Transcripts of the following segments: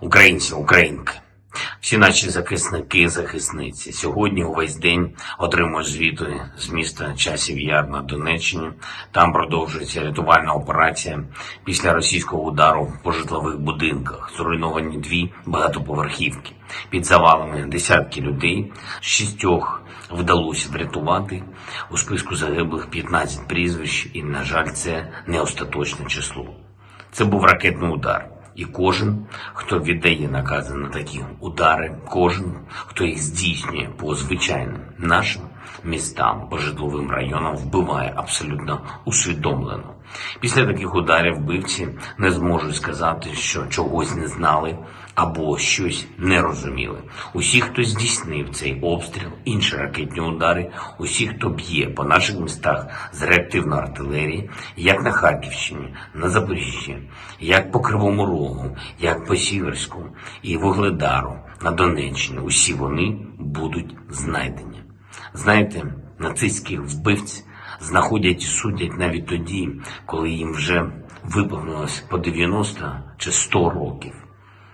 Українці, українки, всі наші захисники, захисниці сьогодні увесь день отримують звіти з міста Часів Яр на Донеччині. Там продовжується рятувальна операція після російського удару по житлових будинках. Зруйновані дві багатоповерхівки. Під завалами десятки людей, шістьох вдалося врятувати. У списку загиблих 15 прізвищ, і, на жаль, це не остаточне число. Це був ракетний удар. І кожен, хто віддає накази на такі удари, кожен, хто їх здійснює по звичайним нашим містам, по житловим районам, вбиває абсолютно усвідомлено. Після таких ударів вбивці не зможуть сказати, що чогось не знали або щось не розуміли. Усі, хто здійснив цей обстріл, інші ракетні удари, усі, хто б'є по наших містах з реактивної артилерії, як на Харківщині, на Запоріжжі, як по Кривому Рогу, як по Сіверську і Вугледару на Донеччині, усі вони будуть знайдені. Знаєте, нацистських вбивць знаходять і судять навіть тоді, коли їм вже виповнилось по 90 чи 100 років.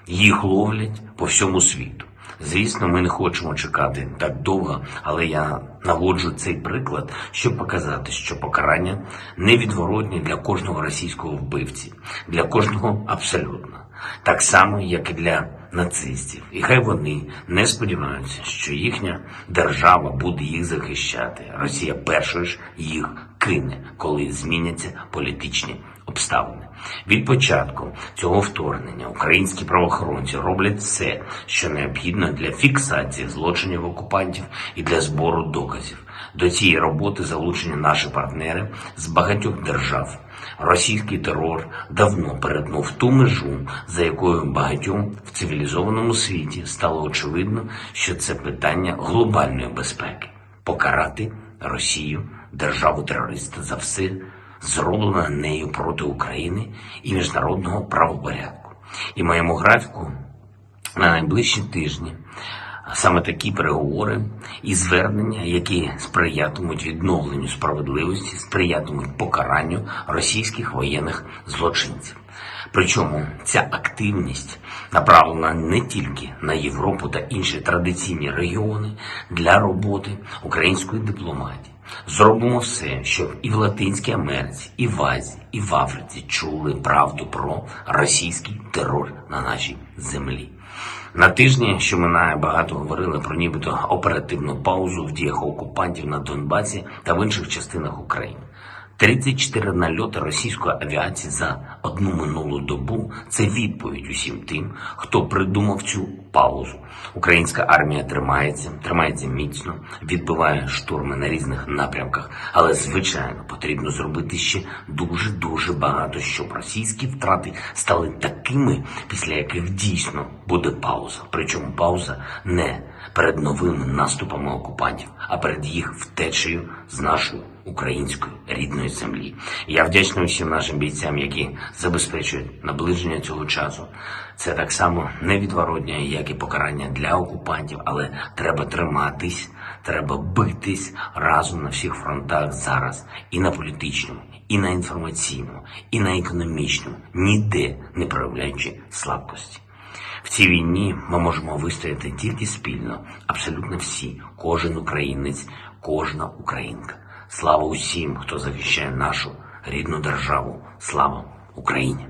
Їх ловлять по всьому світу. Звісно, ми не хочемо чекати так довго, але я наводжу цей приклад, щоб показати, що покарання невідворотні для кожного російського вбивці, для кожного абсолютно, так само, як і для нацистів. І хай вони не сподіваються, що їхня держава буде їх захищати. Росія першою ж їх кине, коли зміняться політичні обставини. Від початку цього вторгнення українські правоохоронці роблять все, що необхідно для фіксації злочинів окупантів і для збору доказів. До цієї роботи залучені наші партнери з багатьох держав. Російський терор давно перетнув ту межу, за якою багатьом в цивілізованому світі стало очевидно, що це питання глобальної безпеки покарати Росію, державу терориста за все зроблено нею проти України і міжнародного правопорядку. І моєму графіку на найближчі тижні саме такі переговори і звернення, які сприятимуть відновленню справедливості, сприятимуть покаранню російських воєнних злочинців. Причому ця активність направлена не тільки на Європу та інші традиційні регіони для роботи української дипломатії. Зробимо все, щоб і в Латинській Америці, і в Азії, і в Африці чули правду про російський терор на нашій землі. На тижні, що минає, багато говорили про нібито оперативну паузу в діях окупантів на Донбасі та в інших частинах України. 34 нальоти російської авіації за одну минулу добу це відповідь усім тим, хто придумав цю паузу. Українська армія тримається, тримається міцно, відбиває штурми на різних напрямках, але звичайно потрібно зробити ще дуже дуже багато, щоб російські втрати стали такими, після яких дійсно буде пауза. Причому пауза не перед новими наступами окупантів, а перед їх втечею з нашої української рідної землі. Я вдячний усім нашим бійцям, які забезпечують наближення цього часу. Це так само невідворотне, як і покарання для окупантів, але треба триматись, треба битись разом на всіх фронтах зараз, і на політичному, і на інформаційному, і на економічному, ніде не проявляючи слабкості. В цій війні ми можемо вистояти тільки спільно, абсолютно всі, кожен українець, кожна українка. Слава усім, хто захищає нашу рідну державу. Слава Україні!